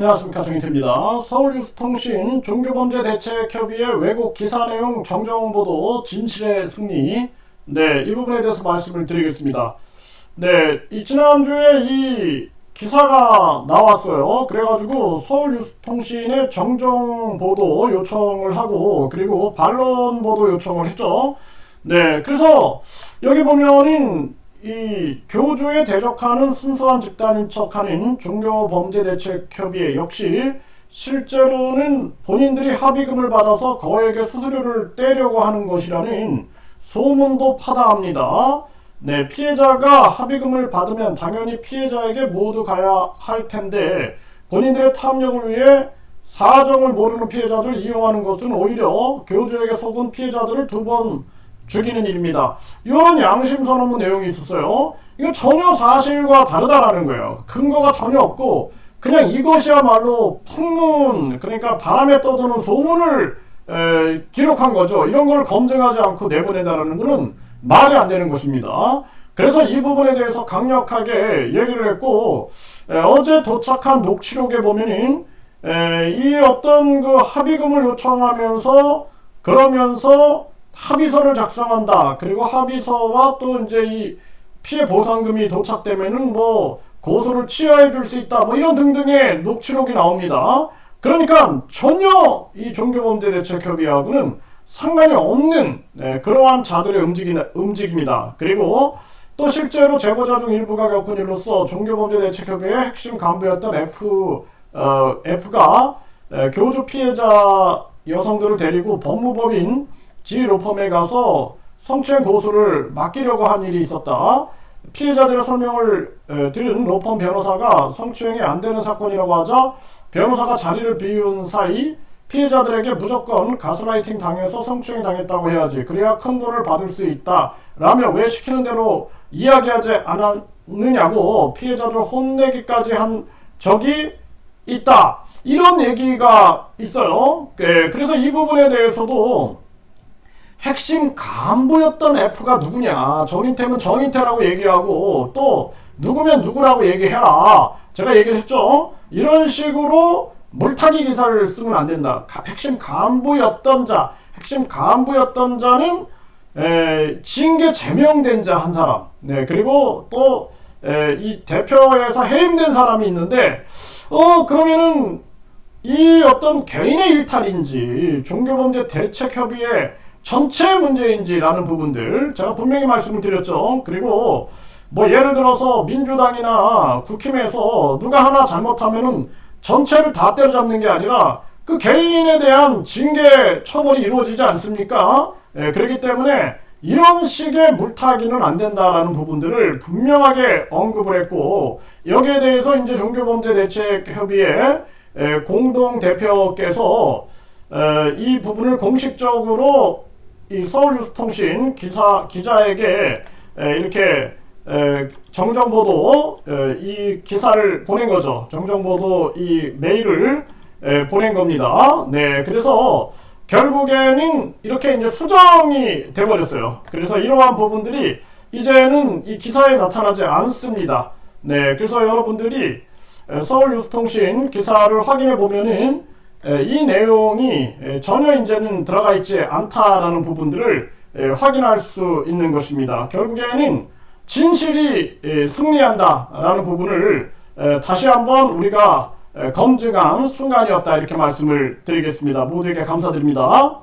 안녕하십니까 정인태입니다. 서울뉴스통신 종교범죄대책협의회 왜곡 기사 내용 정정 보도 진실의 승리 네, 이 부분에 대해서 말씀을 드리겠습니다. 네, 이 지난주에 이 기사가 나왔어요. 그래가지고 서울뉴스통신에 정정 보도 요청을 하고 그리고 반론 보도 요청을 했죠. 네, 그래서 여기 보면은 이 교주에 대적하는 순수한 집단인 척하는 종교범죄대책협의회 역시 실제로는 본인들이 합의금을 받아서 거액의 수수료를 떼려고 하는 것이라는 소문도 파다합니다. 네, 피해자가 합의금을 받으면 당연히 피해자에게 모두 가야 할 텐데 본인들의 탐욕을 위해 사정을 모르는 피해자들을 이용하는 것은 오히려 교주에게 속은 피해자들을 두번 죽이는 일입니다. 이런 양심선 없는 내용이 있었어요. 이거 전혀 사실과 다르다라는 거예요. 근거가 전혀 없고 그냥 이것이야말로 풍문 그러니까 바람에 떠도는 소문을 에, 기록한 거죠. 이런 걸 검증하지 않고 내보낸다는 것은 말이 안 되는 것입니다. 그래서 이 부분에 대해서 강력하게 얘기를 했고 에, 어제 도착한 녹취록에 보면은 에, 이 어떤 그 합의금을 요청하면서 그러면서 합의서를 작성한다. 그리고 합의서와 또 이제 이 피해 보상금이 도착되면은 뭐 고소를 취하해 줄 수 있다. 뭐 이런 등등의 녹취록이 나옵니다. 그러니까 전혀 이 종교범죄대책협의하고는 상관이 없는 네, 그러한 자들의 움직입니다. 그리고 또 실제로 제보자 중 일부가 겪은 일로서 종교범죄대책협의회 핵심 간부였던 F, 어, F가 에, 교주 피해자 여성들을 데리고 법무법인 지 로펌에 가서 성추행 고소를 맡기려고 한 일이 있었다. 피해자들의 설명을 들은 로펌 변호사가 성추행이 안 되는 사건이라고 하자 변호사가 자리를 비운 사이 피해자들에게 무조건 가스라이팅 당해서 성추행 당했다고 해야지. 그래야 큰 돈을 받을 수 있다. 라며 왜 시키는 대로 이야기하지 않았느냐고 피해자들을 혼내기까지 한 적이 있다. 이런 얘기가 있어요. 예, 그래서 이 부분에 대해서도 핵심 간부였던 F가 누구냐. 정인태면 정인태라고 얘기하고 또 누구면 누구라고 얘기해라. 제가 얘기를 했죠. 이런 식으로 물타기 기사를 쓰면 안 된다. 핵심 간부였던 자, 핵심 간부였던 자는 에, 징계 제명된 자 한 사람. 네, 그리고 또 이 대표에서 해임된 사람이 있는데 어 그러면은 이 어떤 개인의 일탈인지 종교범죄 대책협의회 전체 문제인지라는 부분들 제가 분명히 말씀을 드렸죠. 그리고 뭐 예를 들어서 민주당이나 국힘에서 누가 하나 잘못하면은 전체를 다 때려잡는 게 아니라 그 개인에 대한 징계 처벌이 이루어지지 않습니까? 예, 그렇기 때문에 이런 식의 물타기는 안 된다라는 부분들을 분명하게 언급을 했고 여기에 대해서 이제 종교범죄대책협의회 예, 공동 대표께서 에, 이 부분을 공식적으로 이 서울뉴스통신 기사 기자에게 에, 이렇게 에, 정정보도 에, 이 기사를 보낸 거죠. 정정보도 이 메일을 에, 보낸 겁니다. 네, 그래서 결국에는 이렇게 이제 수정이 돼버렸어요. 그래서 이러한 부분들이 이제는 이 기사에 나타나지 않습니다. 네, 그래서 여러분들이 서울뉴스통신 기사를 확인해 보면은 이 내용이 전혀 이제는 들어가 있지 않다라는 부분들을 확인할 수 있는 것입니다. 결국에는 진실이 승리한다라는 부분을 다시 한번 우리가 검증한 순간이었다 이렇게 말씀을 드리겠습니다. 모두에게 감사드립니다.